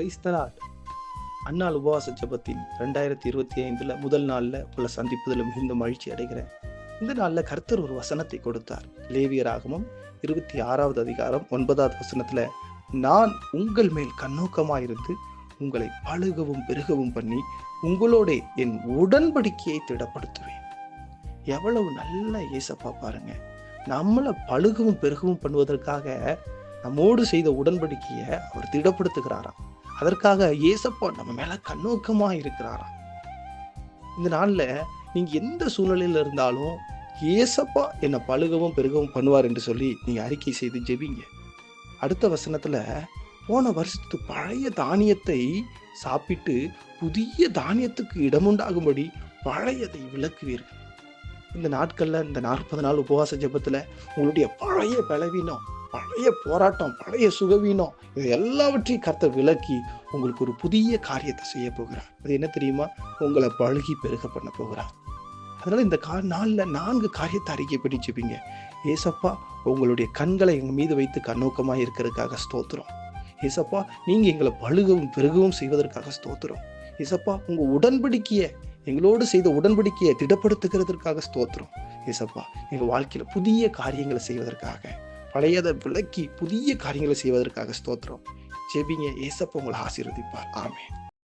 கிரைஸ்தலாட் அண்ணா உபவாச ஜபத்தின் ரெண்டாயிரத்தி இருபத்தி ஐந்தில் முதல் நாளில் உள்ள சந்திப்பதில் மிகுந்த மகிழ்ச்சி அடைகிறேன். இந்த நாளில் கர்த்தர் ஒரு வசனத்தை கொடுத்தார். லேவியராகமும் இருபத்தி ஆறாவது அதிகாரம் ஒன்பதாவது வசனத்தில் நான் உங்கள் மேல் கண்ணோக்கமாயிருந்து உங்களை பழுகவும் பெருகவும் பண்ணி உங்களோட என் உடன்படிக்கையை திடப்படுத்துவேன். எவ்வளவு நல்ல ஏசப்பா பாருங்க. நம்மளை பழுகவும் பெருகவும் பண்ணுவதற்காக நம்மோடு செய்த உடன்படிக்கையை அவர் திடப்படுத்துகிறாராம். அதற்காக ஏசப்பா நம்ம மேல கண்ணோக்கமா இருக்கிறாராம் இந்த நாள்ல நீங்க எந்த சூழ்நிலையில இருந்தாலும் ஏசப்பா என்னை பழுகவும் பெருகவும் பண்ணுவார் என்று சொல்லி நீங்க அறிக்கை செய்து ஜெபிங்க. அடுத்த வசனத்துல போன வருஷத்து பழைய தானியத்தை சாப்பிட்டு புதிய தானியத்துக்கு இடமுண்டாகும்படி பழையதை விளக்குவீர்கள் இந்த நாட்கள்ல இந்த நாற்பது நாள் உபவாச ஜெபத்துல உங்களுடைய பழைய பலவீனம் பழைய போராட்டம் பழைய சுகவீனம் இது எல்லாவற்றையும் கர்த்தர் விலக்கி உங்களுக்கு ஒரு புதிய காரியத்தை செய்ய போகிறார். அது என்ன தெரியுமா? உங்களை பழுகி பெருக பண்ண போகிறார். அதனால் இந்த கா நாளில் நான்கு காரியத்தை அறிக்கைப்படி ஜெபிங்க ஏசப்பா உங்களுடைய கண்களை எங்கள் மீது வைத்து கண்ணோக்கமாக இருக்கிறதுக்காக ஸ்தோத்திரம். ஏசப்பா நீங்கள் எங்களை பழுகவும் பெருகவும் செய்வதற்காக ஸ்தோத்திரம். ஏசப்பா உங்கள் உடன்படிக்கையை எங்களோடு செய்த உடன்படிக்கையை திடப்படுத்துகிறதற்காக ஸ்தோத்திரம். ஏசப்பா எங்கள் வாழ்க்கையில் புதிய காரியங்களை செய்வதற்காக. பழையதை விலக்கி புதிய காரியங்களை செய்வதற்காக ஸ்தோத்திரம். ஜெபிங்க. ஏசப்ப உங்களை ஆசீர்வதிப்பார். ஆமே